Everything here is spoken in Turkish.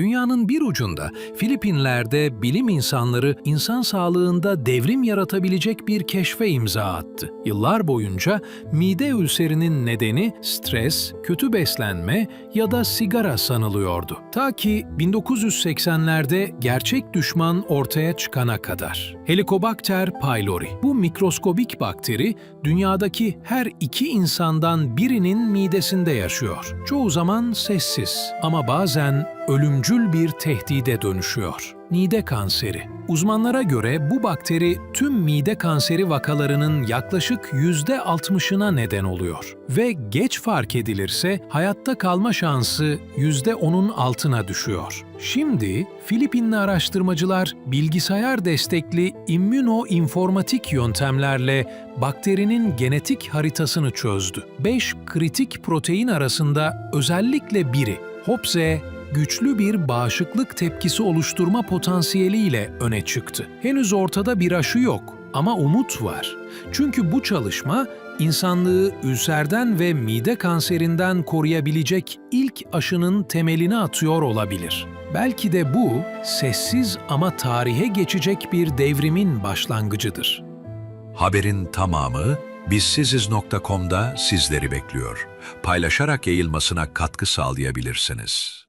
Dünyanın bir ucunda Filipinler'de bilim insanları insan sağlığında devrim yaratabilecek bir keşfe imza attı. Yıllar boyunca mide ülserinin nedeni stres, kötü beslenme ya da sigara sanılıyordu. Ta ki 1980'lerde gerçek düşman ortaya çıkana kadar. Helicobacter pylori. Bu mikroskobik bakteri dünyadaki her iki insandan birinin midesinde yaşıyor. Çoğu zaman sessiz ama bazen ölümcül bir tehdide dönüşüyor. Mide kanseri. Uzmanlara göre bu bakteri tüm mide kanseri vakalarının yaklaşık %60'ına neden oluyor. Ve geç fark edilirse hayatta kalma şansı %10'un altına düşüyor. Şimdi Filipinli araştırmacılar bilgisayar destekli immünoinformatik yöntemlerle bakterinin genetik haritasını çözdü. 5 kritik protein arasında özellikle biri, HOPZ, güçlü bir bağışıklık tepkisi oluşturma potansiyeliyle öne çıktı. Henüz ortada bir aşı yok ama umut var. Çünkü bu çalışma insanlığı ülserden ve mide kanserinden koruyabilecek ilk aşının temelini atıyor olabilir. Belki de bu sessiz ama tarihe geçecek bir devrimin başlangıcıdır. Haberin tamamı bizsiziz.com'da sizleri bekliyor. Paylaşarak yayılmasına katkı sağlayabilirsiniz.